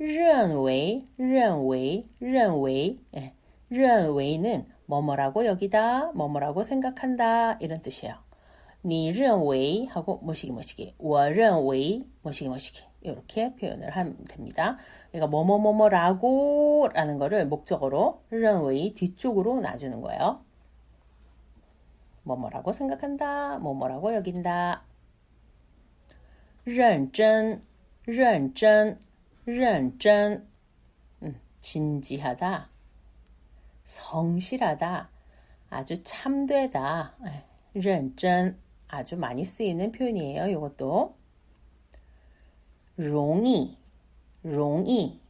认为, 认为, 认为. 예, 认为는 뭐뭐라고 여기다, 뭐뭐라고 생각한다 이런 뜻이에요. 你认为 하고 뭐시기 뭐시기, 我认为 뭐시기 뭐시기 이렇게 표현을 하면 됩니다. 그러니까 뭐뭐뭐뭐라고 라는 거를 목적어로 认为 뒤쪽으로 놔주는 거예요. 뭐뭐라고 생각한다, 뭐뭐라고 여긴다. 认真,认真, 认真. 음, 진지하다, 성실하다, 아주 참되다. 认真 아주 많이 쓰이는 표현이에요. 이것도 容易, 容易,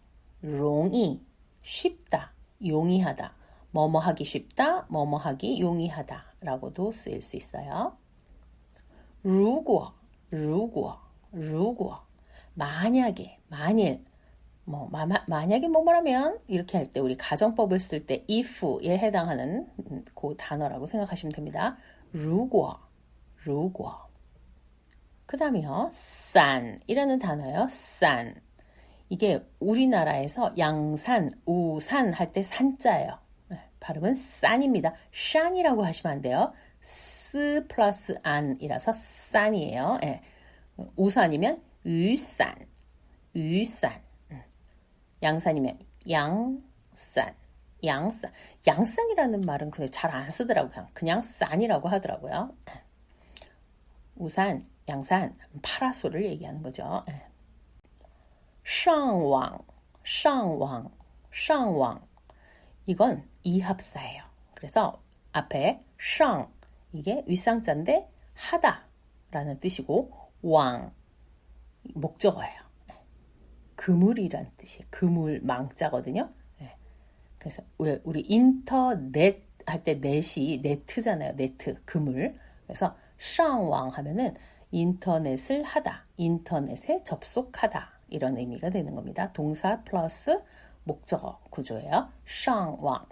容易 쉽다, 용이하다. 뭐뭐 하기 쉽다, 뭐뭐 하기 용이하다 라고도 쓰일 수 있어요. 如果, 如果, 如果 만약에, 만일 뭐 마, 만약에 뭐뭐라면 이렇게 할 때 우리 가정법을 쓸 때 if에 해당하는 그 단어라고 생각하시면 됩니다. 如果,如果 그 다음에요. 싼이라는 단어예요. 싼. 이게 우리나라에서 양산, 우산 할 때 산자예요. 네, 발음은 싼입니다. 싼이라고 하시면 안 돼요. 스 플러스 안이라서 싼이에요. 네. 우산이면 유산, 유산. 양산이면 양산, 양산. 양산이라는 말은 잘 안 쓰더라고요. 그냥, 그냥 싼이라고 하더라고요. 우산, 양산, 파라솔을 얘기하는 거죠. 上网, 上网, 上网. 이건 이합사예요. 그래서 앞에 上 이게 윗상자인데 하다라는 뜻이고 왕 목적어예요. 그물이란 뜻이 그물 망자거든요. 그래서 우리 인터넷 할 때 넷이 네트잖아요. 네트 그물. 그래서 上网 하면은 인터넷을 하다, 인터넷에 접속하다 이런 의미가 되는 겁니다. 동사 플러스 목적어 구조예요. 上网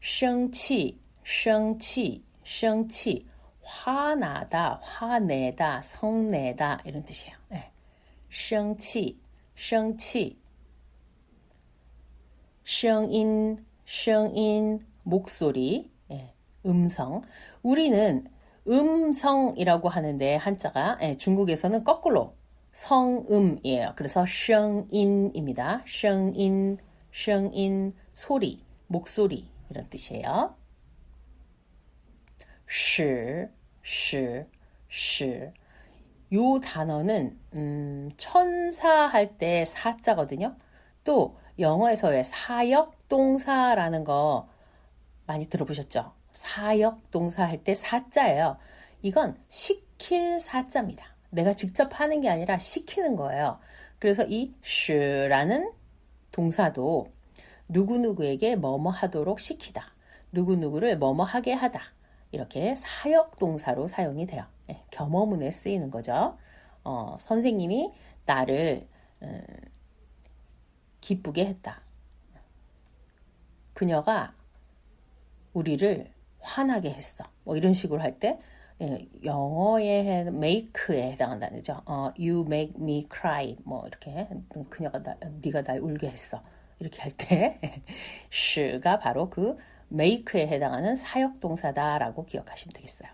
生气, 生气, 生气 화나다, 화내다, 성내다 이런 뜻이에요. 네. 생치, 생치. 성인, 성인, 목소리, 예. 음성. 우리는 음성이라고 하는데 한자가 예. 중국에서는 거꾸로 성음이에요. 그래서 성인입니다. 성인, 성인, 소리, 목소리 이런 뜻이에요. 시, 시, 시. 요 단어는 음, 천사할 때 사자거든요. 또 영어에서의 사역 동사라는 거 많이 들어보셨죠? 사역 동사 할 때 사자예요. 이건 시킬 사자입니다. 내가 직접 하는 게 아니라 시키는 거예요. 그래서 이 슈라는 동사도 누구누구에게 뭐뭐 하도록 시키다. 누구누구를 뭐뭐 하게 하다. 이렇게 사역 동사로 사용이 돼요. 네, 겸어문에 쓰이는 거죠. 어, 선생님이 나를 음, 기쁘게 했다. 그녀가 우리를 화나게 했어. 뭐 이런 식으로 할 때 영어의 make에 해당한다는 거죠. 어, you make me cry. 뭐 이렇게 그녀가 나, 네가 날 울게 했어. 이렇게 할 때 sh가 바로 그 make에 해당하는 사역 동사다라고 기억하시면 되겠어요.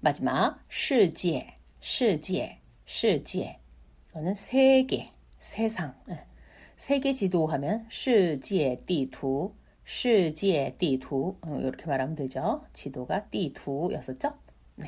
마지막 시지에 시지에 시지에 이거는 세계 세상 예. 세계 지도 하면 시지에 디투 시지에 디투 어, 이렇게 말하면 되죠. 지도가 디투였었죠.